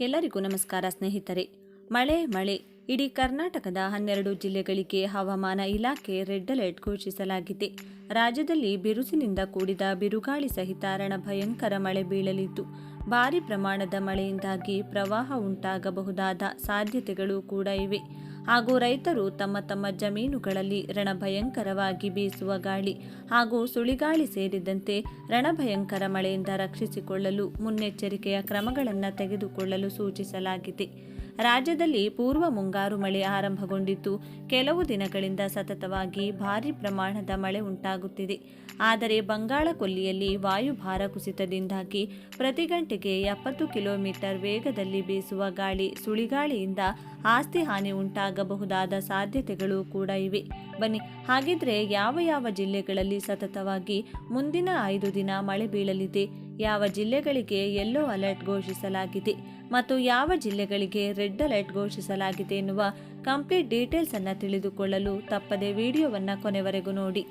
ಎಲ್ಲರಿಗೂ ನಮಸ್ಕಾರ ಸ್ನೇಹಿತರೆ. ಮಳೆ ಮಳೆ. ಇಡೀ ಕರ್ನಾಟಕದ ಹನ್ನೆರಡು ಜಿಲ್ಲೆಗಳಿಗೆ ಹವಾಮಾನ ಇಲಾಖೆ ರೆಡ್ ಅಲರ್ಟ್ ಘೋಷಿಸಲಾಗಿದೆ. ರಾಜ್ಯದಲ್ಲಿ ಬಿರುಸಿನಿಂದ ಕೂಡಿದ ಬಿರುಗಾಳಿ ಸಹಿತ ರಣಭಯಂಕರ ಮಳೆ ಬೀಳಲಿದ್ದು, ಭಾರಿ ಪ್ರಮಾಣದ ಮಳೆಯಿಂದಾಗಿ ಪ್ರವಾಹ ಉಂಟಾಗಬಹುದಾದ ಸಾಧ್ಯತೆಗಳು ಕೂಡ ಇವೆ. ಹಾಗೂ ರೈತರು ತಮ್ಮ ತಮ್ಮ ಜಮೀನುಗಳಲ್ಲಿ ರಣಭಯಂಕರವಾಗಿ ಬೀಸುವ ಗಾಳಿ ಹಾಗೂ ಸುಳಿಗಾಳಿ ಸೇರಿದಂತೆ ರಣಭಯಂಕರ ಮಳೆಯಿಂದ ರಕ್ಷಿಸಿಕೊಳ್ಳಲು ಮುನ್ನೆಚ್ಚರಿಕೆಯ ಕ್ರಮಗಳನ್ನು ತೆಗೆದುಕೊಳ್ಳಲು ಸೂಚಿಸಲಾಗಿದೆ. ರಾಜ್ಯದಲ್ಲಿ ಪೂರ್ವ ಮುಂಗಾರು ಮಳೆ ಆರಂಭಗೊಂಡಿದ್ದು, ಕೆಲವು ದಿನಗಳಿಂದ ಸತತವಾಗಿ ಭಾರಿ ಪ್ರಮಾಣದ ಮಳೆ ಉಂಟಾಗುತ್ತಿದೆ. ಆದರೆ ಬಂಗಾಳ ಕೊಲ್ಲಿಯಲ್ಲಿ ವಾಯುಭಾರ ಕುಸಿತದಿಂದಾಗಿ ಪ್ರತಿ ಗಂಟೆಗೆ ಎಪ್ಪತ್ತು ಕಿಲೋಮೀಟರ್ ವೇಗದಲ್ಲಿ ಬೀಸುವ ಗಾಳಿ ಸುಳಿಗಾಳಿಯಿಂದ ಆಸ್ತಿ ಹಾನಿ ಉಂಟಾಗಬಹುದಾದ ಸಾಧ್ಯತೆಗಳು ಕೂಡ ಇವೆ. ಬನ್ನಿ, ಹಾಗಿದ್ರೆ ಯಾವ ಯಾವ ಜಿಲ್ಲೆಗಳಲ್ಲಿ ಸತತವಾಗಿ ಮುಂದಿನ ಐದು ದಿನ ಮಳೆ ಬೀಳಲಿದೆ? ಯಾವ ಜಿಲ್ಲೆಗಳಿಗೆ ಯೆಲ್ಲೋ ಅಲರ್ಟ್ ಘೋಷಿಸಲಾಗಿದೆ? ಮತ್ತು ಯಾವ ಜಿಲ್ಲೆಗಳಿಗೆ ರೆಡ್ ಅಲರ್ಟ್ ಘೋಷಿಸಲಾಗಿದೆ ಎನ್ನುವ ಕಂಪ್ಲೀಟ್ ಡೀಟೇಲ್ಸ್ ಅನ್ನು ತಿಳಿದುಕೊಳ್ಳಲು ತಪ್ಪದೆ ವಿಡಿಯೋವನ್ನು ಕೊನೆವರೆಗೂ ನೋಡಿ.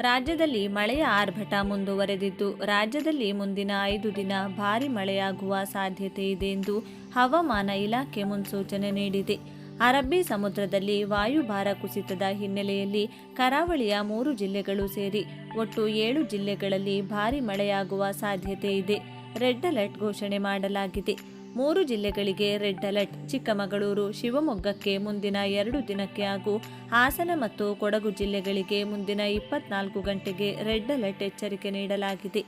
ರಾಜ್ಯದಲ್ಲಿ ಮಳೆಯ ಆರ್ಭಟ ಮುಂದುವರೆದಿದ್ದು, ರಾಜ್ಯದಲ್ಲಿ ಮುಂದಿನ ಐದು ದಿನ ಭಾರಿ ಮಳೆಯಾಗುವ ಸಾಧ್ಯತೆ ಇದೆ ಎಂದು ಹವಾಮಾನ ಇಲಾಖೆ ಮುನ್ಸೂಚನೆ ನೀಡಿದೆ. ಅರಬ್ಬಿ ಸಮುದ್ರದಲ್ಲಿ ವಾಯುಭಾರ ಕುಸಿತದ ಹಿನ್ನೆಲೆಯಲ್ಲಿ ಕರಾವಳಿಯ ಮೂರು ಜಿಲ್ಲೆಗಳು ಸೇರಿ ಒಟ್ಟು ಏಳು ಜಿಲ್ಲೆಗಳಲ್ಲಿ ಭಾರಿ ಮಳೆಯಾಗುವ ಸಾಧ್ಯತೆ ಇದೆ. ರೆಡ್ ಅಲರ್ಟ್ ಘೋಷಣೆ ಮಾಡಲಾಗಿದೆ. ಮೂರು ಜಿಲ್ಲೆಗಳಿಗೆ ರೆಡ್ ಅಲರ್ಟ್, ಚಿಕ್ಕಮಗಳೂರು, ಶಿವಮೊಗ್ಗಕ್ಕೆ ಮುಂದಿನ ಎರಡು ದಿನಕ್ಕೆ ಹಾಗೂ ಹಾಸನ ಮತ್ತು ಕೊಡಗು ಜಿಲ್ಲೆಗಳಿಗೆ ಮುಂದಿನ ಇಪ್ಪತ್ನಾಲ್ಕು ಗಂಟೆಗೆ ರೆಡ್ ಅಲರ್ಟ್ ಎಚ್ಚರಿಕೆ ನೀಡಲಾಗಿದೆ.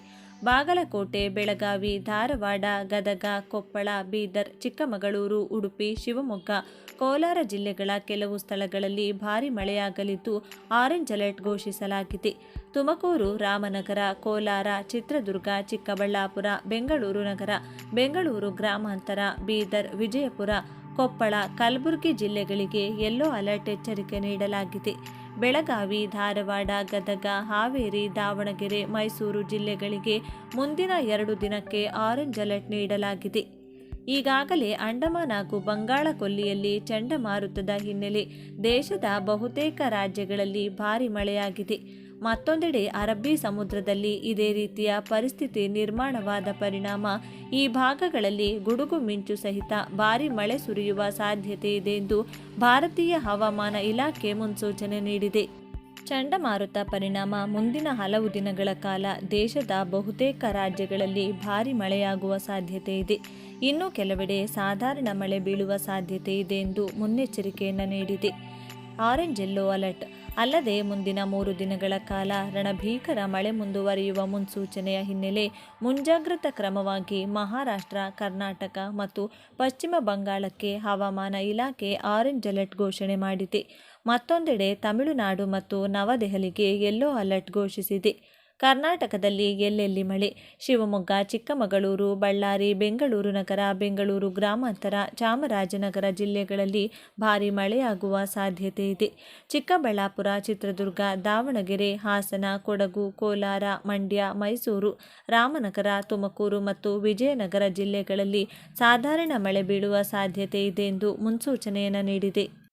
ಬಾಗಲಕೋಟೆ, ಬೆಳಗಾವಿ, ಧಾರವಾಡ, ಗದಗ, ಕೊಪ್ಪಳ, ಬೀದರ್, ಚಿಕ್ಕಮಗಳೂರು, ಉಡುಪಿ, ಶಿವಮೊಗ್ಗ, ಕೋಲಾರ ಜಿಲ್ಲೆಗಳ ಕೆಲವು ಸ್ಥಳಗಳಲ್ಲಿ ಭಾರಿ ಮಳೆಯಾಗಲಿದ್ದು ಆರೆಂಜ್ ಅಲರ್ಟ್ ಘೋಷಿಸಲಾಗಿದೆ. ತುಮಕೂರು, ರಾಮನಗರ, ಕೋಲಾರ, ಚಿತ್ರದುರ್ಗ, ಚಿಕ್ಕಬಳ್ಳಾಪುರ, ಬೆಂಗಳೂರು ನಗರ, ಬೆಂಗಳೂರು ಗ್ರಾಮಾಂತರ, ಬೀದರ್, ವಿಜಯಪುರ, ಕೊಪ್ಪಳ, ಕಲಬುರಗಿ ಜಿಲ್ಲೆಗಳಿಗೆ ಯೆಲ್ಲೋ ಅಲರ್ಟ್ ಎಚ್ಚರಿಕೆ ನೀಡಲಾಗಿದೆ. ಬೆಳಗಾವಿ, ಧಾರವಾಡ, ಗದಗ, ಹಾವೇರಿ, ದಾವಣಗೆರೆ, ಮೈಸೂರು ಜಿಲ್ಲೆಗಳಿಗೆ ಮುಂದಿನ ಎರಡು ದಿನಕ್ಕೆ ಆರೆಂಜ್ ಅಲರ್ಟ್ ನೀಡಲಾಗಿದೆ. ಈಗಾಗಲೇ ಅಂಡಮಾನ್ ಹಾಗೂ ಬಂಗಾಳ ಕೊಲ್ಲಿಯಲ್ಲಿ ಚಂಡಮಾರುತದ ಹಿನ್ನೆಲೆ ದೇಶದ ಬಹುತೇಕ ರಾಜ್ಯಗಳಲ್ಲಿ ಭಾರಿ ಮಳೆಯಾಗಿದೆ. ಮತ್ತೊಂದೆಡೆ ಅರಬ್ಬಿ ಸಮುದ್ರದಲ್ಲಿ ಇದೇ ರೀತಿಯ ಪರಿಸ್ಥಿತಿ ನಿರ್ಮಾಣವಾದ ಪರಿಣಾಮ ಈ ಭಾಗಗಳಲ್ಲಿ ಗುಡುಗು ಮಿಂಚು ಸಹಿತ ಭಾರಿ ಮಳೆ ಸುರಿಯುವ ಸಾಧ್ಯತೆ ಇದೆ ಎಂದು ಭಾರತೀಯ ಹವಾಮಾನ ಇಲಾಖೆ ಮುನ್ಸೂಚನೆ ನೀಡಿದೆ. ಚಂಡಮಾರುತ ಪರಿಣಾಮ ಮುಂದಿನ ಹಲವು ದಿನಗಳ ಕಾಲ ದೇಶದ ಬಹುತೇಕ ರಾಜ್ಯಗಳಲ್ಲಿ ಭಾರೀ ಮಳೆಯಾಗುವ ಸಾಧ್ಯತೆ ಇದೆ. ಇನ್ನು ಕೆಲವೆಡೆ ಸಾಧಾರಣ ಮಳೆ ಬೀಳುವ ಸಾಧ್ಯತೆ ಇದೆ ಎಂದು ಮುನ್ನೆಚ್ಚರಿಕೆಯನ್ನು ನೀಡಿದೆ. Orange yellow alert. ಅಲ್ಲದೆ ಮುಂದಿನ ಮೂರು ದಿನಗಳ ಕಾಲ ರಣಭೀಕರ ಮಳೆ ಮುಂದುವರಿಯುವ ಮುನ್ಸೂಚನೆಯ ಹಿನ್ನೆಲೆ ಮುಂಜಾಗ್ರತಾ ಕ್ರಮವಾಗಿ ಮಹಾರಾಷ್ಟ್ರ, ಕರ್ನಾಟಕ ಮತ್ತು ಪಶ್ಚಿಮ ಬಂಗಾಳಕ್ಕೆ ಹವಾಮಾನ ಇಲಾಖೆ ಆರೆಂಜ್ ಅಲರ್ಟ್ ಘೋಷಣೆ ಮಾಡಿದೆ. ಮತ್ತೊಂದೆಡೆ ತಮಿಳುನಾಡು ಮತ್ತು ನವದೆಹಲಿಗೆ ಯೆಲ್ಲೋ ಅಲರ್ಟ್ ಘೋಷಿಸಿದೆ. ಕರ್ನಾಟಕದಲ್ಲಿ ಎಲ್ಲೆಲ್ಲಿ ಮಳೆ? ಶಿವಮೊಗ್ಗ, ಚಿಕ್ಕಮಗಳೂರು, ಬಳ್ಳಾರಿ, ಬೆಂಗಳೂರು ನಗರ, ಬೆಂಗಳೂರು ಗ್ರಾಮಾಂತರ, ಚಾಮರಾಜನಗರ ಜಿಲ್ಲೆಗಳಲ್ಲಿ ಭಾರೀ ಮಳೆಯಾಗುವ ಸಾಧ್ಯತೆ ಇದೆ. ಚಿಕ್ಕಬಳ್ಳಾಪುರ, ಚಿತ್ರದುರ್ಗ, ದಾವಣಗೆರೆ, ಹಾಸನ, ಕೊಡಗು, ಕೋಲಾರ, ಮಂಡ್ಯ, ಮೈಸೂರು, ರಾಮನಗರ, ತುಮಕೂರು ಮತ್ತು ವಿಜಯನಗರ ಜಿಲ್ಲೆಗಳಲ್ಲಿ ಸಾಧಾರಣ ಮಳೆ ಬೀಳುವ ಸಾಧ್ಯತೆ ಇದೆ ಎಂದು ಮುನ್ಸೂಚನೆಯನ್ನು ನೀಡಿದೆ.